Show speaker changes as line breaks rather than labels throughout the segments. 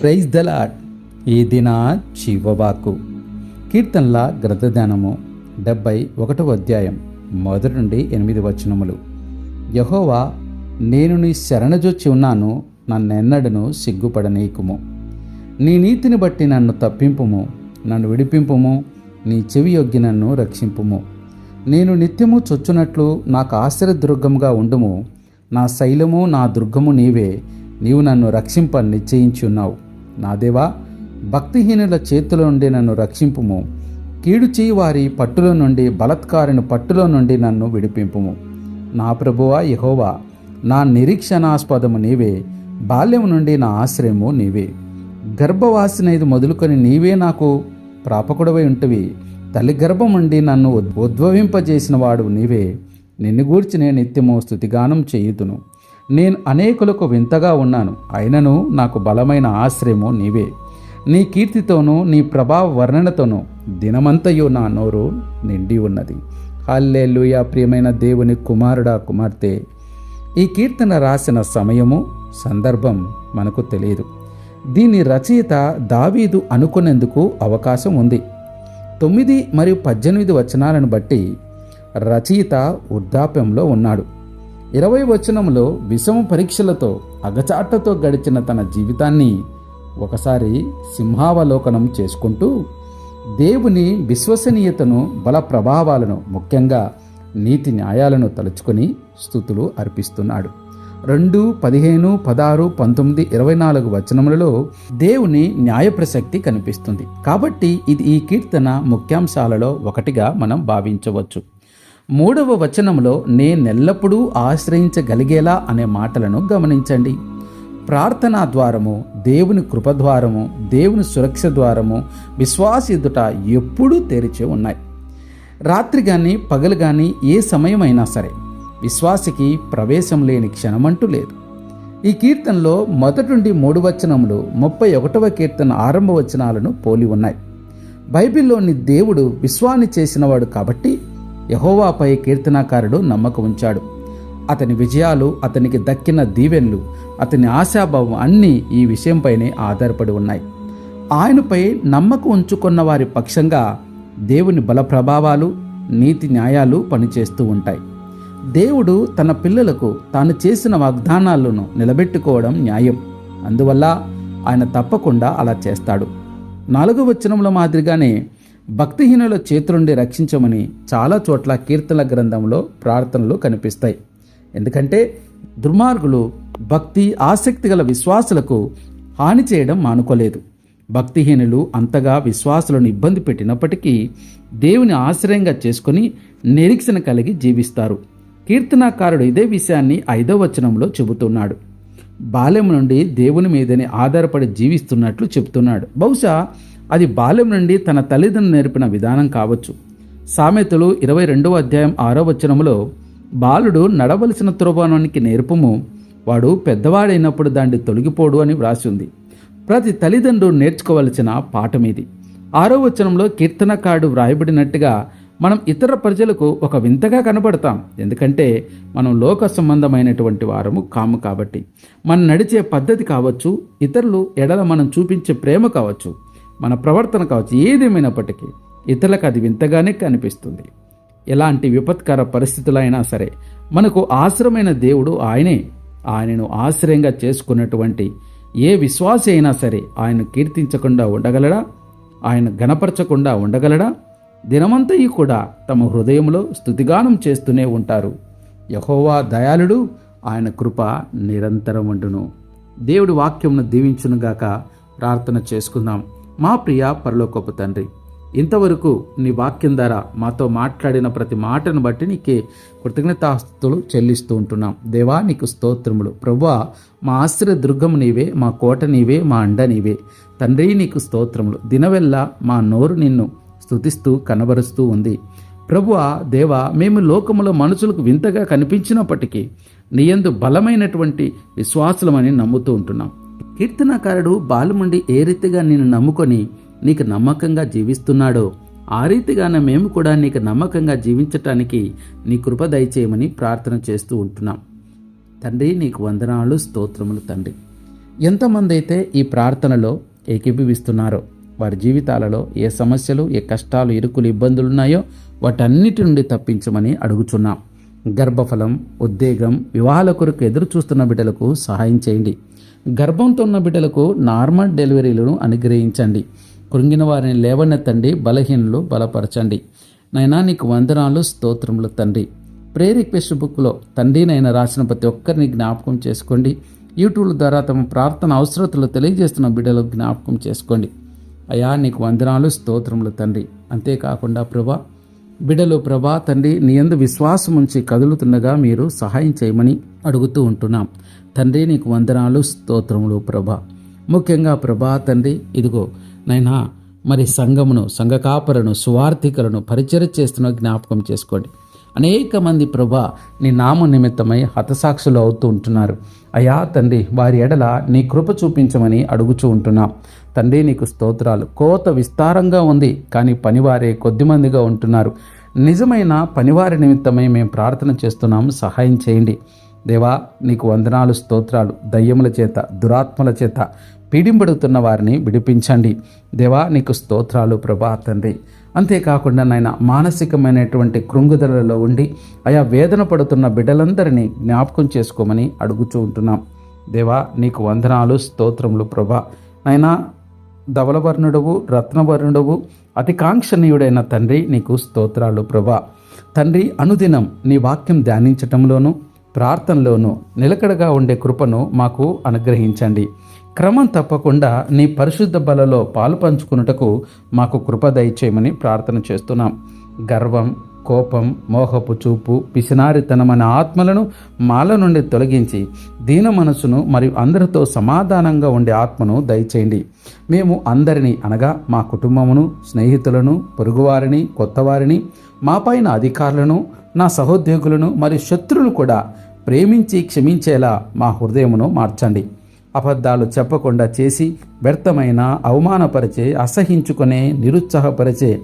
Praise the Lord ఈ దిన జీవవాకు కీర్తనల గ్రంథదానము డెబ్బై ఒకటవ అధ్యాయం మొదటి నుండి ఎనిమిది వచనములు. యహోవా నేను నీ శరణజొచ్చి ఉన్నాను నన్నెన్నడను సిగ్గుపడనీకుము నీ నీతిని బట్టి నన్ను తప్పింపుము నన్ను విడిపింపుము నీ చెవి యొగ్గి నన్ను రక్షింపుము. నేను నిత్యము చొచ్చునట్లు నాకు ఆశ్చర్యదుర్గముగా ఉండుము నా శైలము నా దుర్గము నీవే నీవు నన్ను రక్షింప నిశ్చయించి ఉన్నావు. నా దేవా భక్తిహీనుల చేతిలో నుండి నన్ను రక్షింపుము. కీడు చేయి వారి పట్టులో నుండి బలత్కారుని పట్టులో నుండి నన్ను విడిపింపుము. నా ప్రభువా యహోవా నా నిరీక్షణాస్పదము నీవే బాల్యం నుండి నా ఆశ్రయము నీవే. గర్భవాసినది మొదలుకొని నీవే నాకు ప్రాపకుడవై ఉంటవి. తల్లి గర్భం నుండి నన్ను ఉద్- ఉద్భవింపజేసిన వాడు నీవే. నిన్ను గూర్చి నేను నిత్యము స్థుతిగానం చేయుదును. నేను అనేకులకు వింతగా ఉన్నాను. అయినను నాకు బలమైన ఆశ్రయము నీవే. నీ కీర్తితోనూ నీ ప్రభావ వర్ణనతోనూ దినమంతయు నా నోరు నిండి ఉన్నది. హల్లెలూయా ప్రియమైన దేవుని కుమారుడా కుమార్తె! ఈ కీర్తన రాసిన సమయము సందర్భం మనకు తెలియదు. దీని రచయిత దావీదు అనుకునేందుకు అవకాశం ఉంది. తొమ్మిది మరియు పద్దెనిమిది వచనాలను బట్టి రచయిత వృద్ధాప్యంలో ఉన్నాడు. ఇరవై వచనంలో విషమ పరీక్షలతో అగచాట్లతో గడిచిన తన జీవితాన్ని ఒకసారి సింహావలోకనం చేసుకుంటూ దేవుని విశ్వసనీయతను బల ప్రభావాలను ముఖ్యంగా నీతి న్యాయాలను తలుచుకొని స్థుతులు అర్పిస్తున్నాడు. రెండు పదిహేను పదహారు పంతొమ్మిది ఇరవై నాలుగు వచనములలో దేవుని న్యాయ ప్రసక్తి కనిపిస్తుంది. కాబట్టి ఇది ఈ కీర్తన ముఖ్యాంశాలలో ఒకటిగా మనం భావించవచ్చు. మూడవ వచనంలో నేనెల్లప్పుడూ ఆశ్రయించగలిగేలా అనే మాటలను గమనించండి. ప్రార్థనా ద్వారము దేవుని కృపద్వారము దేవుని సురక్ష ద్వారము విశ్వాస ఎదుట ఎప్పుడూ తెరిచి ఉన్నాయి. రాత్రి కానీ పగలు కానీ ఏ సమయమైనా సరే విశ్వాసికి ప్రవేశం లేని క్షణమంటూ లేదు. ఈ కీర్తనలో మొదటి మూడు వచనములు ముప్పై ఒకటవ కీర్తన ఆరంభ వచనాలను పోలి ఉన్నాయి. బైబిల్లోని దేవుడు విశ్వాన్ని చేసినవాడు కాబట్టి యహోవాపై కీర్తనాకారుడు నమ్మకం ఉంచాడు. అతని విజయాలు అతనికి దక్కిన దీవెన్లు అతని ఆశాభావం అన్నీ ఈ విషయంపైనే ఆధారపడి ఉన్నాయి. ఆయనపై నమ్మకం ఉంచుకున్న వారి పక్షంగా దేవుని బల ప్రభావాలు నీతి న్యాయాలు పనిచేస్తూ ఉంటాయి. దేవుడు తన పిల్లలకు తాను చేసిన వాగ్దానాలను నిలబెట్టుకోవడం న్యాయం. అందువల్ల ఆయన తప్పకుండా అలా చేస్తాడు. నాలుగో వచనంలో మాదిరిగానే భక్తిహీనుల చేతులుండి రక్షించమని చాలా చోట్ల కీర్తన గ్రంథంలో ప్రార్థనలు కనిపిస్తాయి. ఎందుకంటే దుర్మార్గులు భక్తి ఆసక్తి గల విశ్వాసులకు హాని చేయడం మానుకోలేదు. భక్తిహీనులు అంతగా విశ్వాసులను ఇబ్బంది పెట్టినప్పటికీ దేవుని ఆశ్రయంగా చేసుకుని నిరీక్షణ కలిగి జీవిస్తారు. కీర్తనాకారుడు ఇదే విషయాన్ని ఐదో వచనంలో చెబుతున్నాడు. బాల్యం నుండి దేవుని మీదనే ఆధారపడి జీవిస్తున్నట్లు చెబుతున్నాడు. బహుశా అది బాల్యం నుండి తన తల్లిదండ్రులు నేర్పిన విధానం కావచ్చు. సామెతలు ఇరవై రెండవ అధ్యాయం ఆరో వచనములో బాలుడు నడవలసిన త్రోభానానికి నేర్పము వాడు పెద్దవాడైనప్పుడు దాన్ని తొలగిపోడు అని వ్రాసి ఉంది. ప్రతి తల్లిదండ్రులు నేర్చుకోవలసిన పాఠం ఇది. ఆరో వచనంలో కీర్తనకాడు వ్రాయబడినట్టుగా మనం ఇతర ప్రజలకు ఒక వింతగా కనబడతాం. ఎందుకంటే మనం లోక సంబంధమైనటువంటి వారము కాము కాబట్టి. మనం నడిచే పద్ధతి కావచ్చు ఇతరులు ఎడల మనం చూపించే ప్రేమ కావచ్చు. మన ప్రవర్తన కావచ్చు ఏదేమైనప్పటికీ ఇతరులకు అది వింతగానే కనిపిస్తుంది. ఎలాంటి విపత్కర పరిస్థితులైనా సరే మనకు ఆశ్రమైన దేవుడు ఆయనే. ఆయనను ఆశ్రయంగా చేసుకున్నటువంటి ఏ విశ్వాసి అయినా సరే ఆయన కీర్తించకుండా ఉండగలడా? ఆయన గణపరచకుండా ఉండగలడా? దినమంతయు కూడా తమ హృదయంలో స్థుతిగానం చేస్తూనే ఉంటారు. యహోవా దయాళుడు ఆయన కృప నిరంతరం ఉండును దేవుడి వాక్యంను దీవించునుగాక ప్రార్థన చేసుకుందాం. మా ప్రియ పరలోకపు తండ్రి ఇంతవరకు నీ వాక్యం ద్వారా మాతో మాట్లాడిన ప్రతి మాటను బట్టి నీకే కృతజ్ఞతాస్తులు చెల్లిస్తూ ఉంటున్నాం. దేవా నీకు స్తోత్రములు. ప్రభువా మా ఆశ్రయ దుర్గము నీవే మా కోట నీవే మా అండ నీవే. తండ్రి నీకు స్తోత్రములు. దినవెల్లా మా నోరు నిన్ను స్తుతిస్తూ కనబరుస్తూ ఉంది. ప్రభువా దేవా మేము లోకములో మనుషులకు వింతగా కనిపించినప్పటికీ నీయందు బలమైనటువంటి విశ్వాసులమని నమ్ముతూ ఉంటున్నాం. కీర్తనాకారుడు బాలుమండి ఏ రీతిగా నిన్ను నమ్ముకొని నీకు నమ్మకంగా జీవిస్తున్నాడో ఆ రీతిగానే మేము కూడా నీకు నమ్మకంగా జీవించటానికి నీ కృప దయచేయమని ప్రార్థన చేస్తూ ఉంటున్నాం. తండ్రి నీకు వందనాలు స్తోత్రములు తండ్రి. ఎంతమంది అయితే ఈ ప్రార్థనలో ఏకీభవిస్తున్నారో వారి జీవితాలలో ఏ సమస్యలు ఏ కష్టాలు ఇరుకులు ఇబ్బందులు ఉన్నాయో వాటన్నిటి నుండి తప్పించమని అడుగుచున్నాం. గర్భఫలం ఉద్వేగం వివాహాల కొరకు ఎదురు చూస్తున్న బిడ్డలకు సహాయం చేయండి. గర్భంతో ఉన్న బిడ్డలకు నార్మల్ డెలివరీలను అనుగ్రహించండి. కృంగిన వారిని లేవనెత్తండి బలహీనలు బలపరచండి. నైనా నీకు వందనాలు స్తోత్రములు తండ్రి. ప్రే రిక్వెస్ట్ బుక్లో తండ్రి నైనా రాసిన ప్రతి ఒక్కరిని జ్ఞాపకం చేసుకోండి. యూట్యూబ్ ద్వారా తమ ప్రార్థన అవసరతలు తెలియజేస్తున్న బిడ్డలు జ్ఞాపకం చేసుకోండి. అయా నీకు వందనాలు స్తోత్రములు తండ్రి. అంతేకాకుండా ప్రభా బిడలు ప్రభా తండ్రి నీ ఎందు విశ్వాసం ఉంచి కదులుతుండగా మీరు సహాయం చేయమని అడుగుతూ ఉంటున్నాం. తండ్రి నీకు వందనాలు స్తోత్రములు ప్రభా. ముఖ్యంగా ప్రభా తండ్రి ఇదిగో నైనా మరి సంఘమును సంఘ కాపరను సువార్థికులను పరిచయం చేస్తున్న జ్ఞాపకం చేసుకోండి. అనేక మంది ప్రభా నీ నామ నిమిత్తమై హతసాక్షులు అవుతూ ఉంటున్నారు. అయా తండ్రి వారి ఎడల నీ కృప చూపించమని అడుగుచూ ఉంటున్నాం. తండ్రి నీకు స్తోత్రాలు. కోత విస్తారంగా ఉంది కానీ పనివారే కొద్దిమందిగా ఉంటున్నారు. నిజమైన పనివారి నిమిత్తమై మేము ప్రార్థన చేస్తున్నాము. సహాయం చేయండి. దేవా నీకు వందనాలు స్తోత్రాలు దయ్యముల చేత దురాత్మల చేత పీడింపడుతున్న వారిని విడిపించండి. దేవా నీకు స్తోత్రాలు ప్రభా తండ్రి. అంతేకాకుండా నాయన మానసికమైనటువంటి కృంగుదలలో ఉండి ఆయా వేదన పడుతున్న బిడ్డలందరినీ జ్ఞాపకం చేసుకోమని అడుగుచూ ఉంటున్నాం. దేవా నీకు వందనాలు స్తోత్రములు ప్రభా. నాయనా ధవలవర్ణుడవు రత్నవర్ణుడవు అతి కాంక్షణీయుడైన తండ్రి నీకు స్తోత్రాలు ప్రభా. తండ్రి అనుదినం నీ వాక్యం ధ్యానించటంలోనూ ప్రార్థనలోనూ నిలకడగా ఉండే కృపను మాకు అనుగ్రహించండి. క్రమం తప్పకుండా నీ పరిశుద్ధ బలలో పాలు పంచుకున్నటకు మాకు కృప దయచేయమని ప్రార్థన చేస్తున్నాం. గర్వం కోపం మోహపు చూపు పిసినారితనం అనే ఆత్మలను మాల నుండి తొలగించి దీన మనసును మరియు అందరితో సమాధానంగా ఉండే ఆత్మను దయచేయండి. మేము అందరినీ అనగా మా కుటుంబమును స్నేహితులను పొరుగువారిని కొత్తవారిని మా పైన అధికారులను నా సహోద్యోగులను మరియు శత్రువులు కూడా ప్రేమించి క్షమించేలా మా హృదయమును మార్చండి. అబద్ధాలు చెప్పకుండా చేసి వ్యర్థమైన అవమానపరిచే అసహించుకునే నిరుత్సాహపరిచే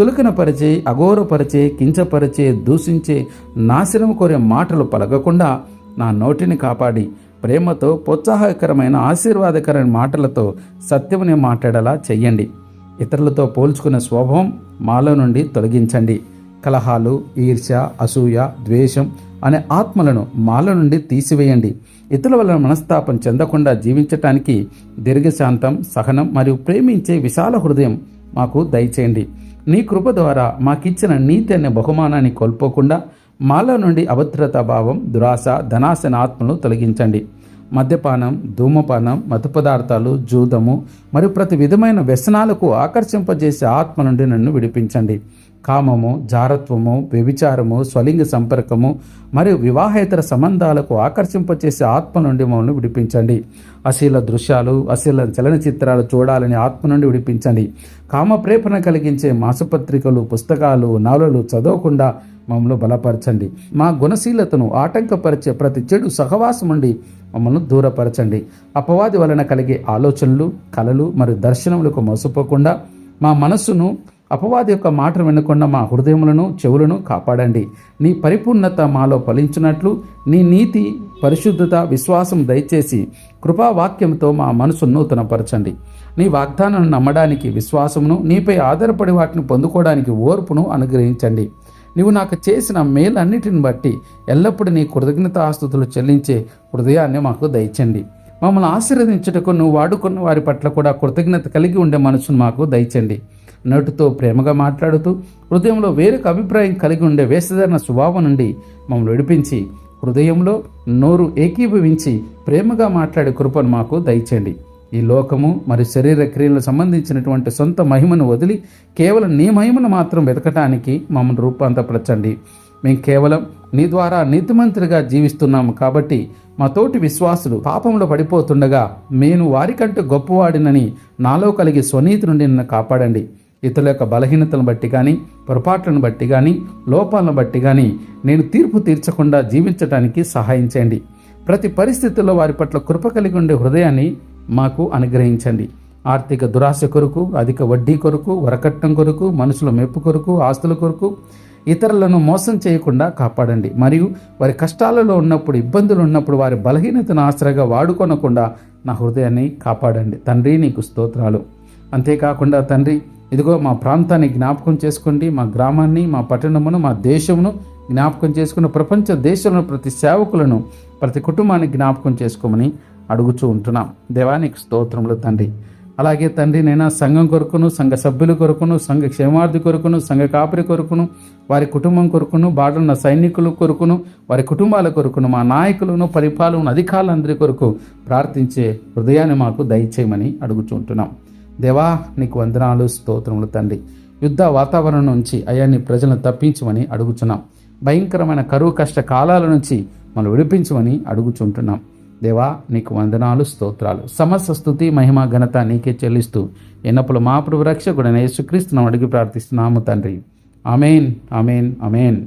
చులకనపరిచే అఘోరపరిచే కించపరిచే దూషించే నాశనం కోరే మాటలు పలకకుండా నా నోటిని కాపాడి ప్రేమతో ప్రోత్సాహకరమైన ఆశీర్వాదకరమైన మాటలతో సత్యముని మాట్లాడేలా చెయ్యండి ఇతరులతో పోల్చుకునే స్వభావం మాలో నుండి తొలగించండి. కలహాలు ఈర్ష్య అసూయ ద్వేషం అనే ఆత్మలను మాల నుండి తీసివేయండి. ఇతరుల వలన మనస్తాపం చెందకుండా జీవించటానికి దీర్ఘశాంతం సహనం మరియు ప్రేమించే విశాల హృదయం మాకు దయచేయండి. నీ కృప ద్వారా మాకిచ్చిన నీతి అనే బహుమానాన్ని కోల్పోకుండా మాల నుండి అభద్రతా భావం దురాశ ధనాశన ఆత్మను తొలగించండి. మద్యపానం ధూమపానం మత్తు పదార్థాలు జూదము మరియు ప్రతి విధమైన వ్యసనాలకు ఆకర్షింపజేసే ఆత్మ నుండి నన్ను విడిపించండి. కామము జారత్వము వ్యభిచారము స్వలింగ సంపర్కము మరియు వివాహేతర సంబంధాలకు ఆకర్షింపచేసే ఆత్మ నుండి మమ్మల్ని విడిపించండి. అశీల దృశ్యాలు అశీల చలనచిత్రాలు చూడాలని ఆత్మ నుండి విడిపించండి. కామప్రేపణ కలిగించే మాసపత్రికలు పుస్తకాలు నవలలు చదవకుండా మమ్మల్ని బలపరచండి. మా గుణశీలతను ఆటంకపరిచే ప్రతి చెడు సహవాసం నుండి మమ్మల్ని దూరపరచండి. అపవాది వలన కలిగే ఆలోచనలు కలలు మరియు దర్శనములకు మోసపోకుండా మా మనస్సును అపవాది యొక్క మాట వినకుండా మా హృదయములను చెవులను కాపాడండి. నీ పరిపూర్ణత మాలో ఫలించినట్లు నీ నీతి పరిశుద్ధత విశ్వాసం దయచేసి కృపావాక్యంతో మా మనసు నూతనపరచండి. నీ వాగ్దానాన్ని నమ్మడానికి విశ్వాసమును నీపై ఆధారపడి వాటిని పొందుకోవడానికి ఓర్పును అనుగ్రహించండి. నీవు నాకు చేసిన మేలన్నిటిని బట్టి ఎల్లప్పుడూ నీ కృతజ్ఞత ఆస్తుతులు చెల్లించే హృదయాన్ని మాకు దయచండి. మమ్మల్ని ఆశీర్వదించుటకు నువ్వు వాడుకున్న వారి పట్ల కూడా కృతజ్ఞత కలిగి ఉండే మనసును మాకు దయచండి. నటుతో ప్రేమగా మాట్లాడుతూ హృదయంలో వేరొక అభిప్రాయం కలిగి ఉండే వేషధారణ స్వభావం నుండి మమ్మల్ని విడిపించి హృదయంలో నోరు ఏకీభవించి ప్రేమగా మాట్లాడే కృపను మాకు దయచేయండి. ఈ లోకము మరియు శరీర క్రియలకు సంబంధించినటువంటి సొంత మహిమను వదిలి కేవలం నీ మహిమను మాత్రం వెతకటానికి మమ్మల్ని రూపాంతరపరచండి. మేము కేవలం నీ ద్వారా నీతిమంతులుగా జీవిస్తున్నాము కాబట్టి మా తోటి విశ్వాసులు పాపంలో పడిపోతుండగా నేను వారికంటే గొప్పవాడినని నాలో కలిగి స్వనీతి నుండి నన్ను కాపాడండి. ఇతరుల యొక్క బలహీనతలను బట్టి కానీ పొరపాట్లను బట్టి కానీ లోపాలను బట్టి కానీ నేను తీర్పు తీర్చకుండా జీవించటానికి సహాయం చేయండి. ప్రతి పరిస్థితుల్లో వారి పట్ల కృప కలిగి ఉండే హృదయాన్ని మాకు అనుగ్రహించండి. ఆర్థిక దురాశ కొరకు అధిక వడ్డీ కొరకు వరకట్నం కొరకు మనుషుల మెప్పు కొరకు ఆస్తుల కొరకు ఇతరులను మోసం చేయకుండా కాపాడండి. మరియు వారి కష్టాలలో ఉన్నప్పుడు ఇబ్బందులు ఉన్నప్పుడు వారి బలహీనతను ఆశ్రయగా వాడుకొనకుండా నా హృదయాన్ని కాపాడండి. తండ్రి నీకు స్తోత్రాలు. అంతేకాకుండా తండ్రి ఇదిగో మా ప్రాంతాన్ని జ్ఞాపకం చేసుకోండి మా గ్రామాన్ని మా పట్టణమును మా దేశమును జ్ఞాపకం చేసుకుని ప్రపంచ దేశంలో ప్రతి సేవకులను ప్రతి కుటుంబాన్ని జ్ఞాపకం చేసుకోమని అడుగుచూ ఉంటున్నాం. దేవానికి స్తోత్రములు తండ్రి. అలాగే తండ్రి నైనా సంఘం కొరకును సంఘ సభ్యుల కొరకును సంఘ క్షేమార్థి కొరకును సంఘ కాపరి కొరకును వారి కుటుంబం కొరకును బాడున్న సైనికుల కొరకును వారి కుటుంబాల కొరకును మా నాయకులను పరిపాలన అధికారులందరి కొరకు ప్రార్థించే హృదయాన్ని మాకు దయచేయమని అడుగుచుంటున్నాం దేవా నీకు వందనాలు స్తోత్రములు తండ్రి. యుద్ధ వాతావరణం నుంచి అయ్యా నీ ప్రజలను తప్పించమని అడుగుచున్నాం. భయంకరమైన కరువు కష్ట కాలాల నుంచి మనం విడిపించమని అడుగుచుంటున్నాం. దేవా నీకు వందనాలు స్తోత్రాలు. సమస్త స్థుతి మహిమ ఘనత నీకే చెల్లిస్తూ ఎన్నప్పుడు మా ప్రభు రక్షకుడైన యేసుక్రీస్తును అడిగి ప్రార్థిస్తున్నాము తండ్రి. అమేన్ అమేన్ అమేన్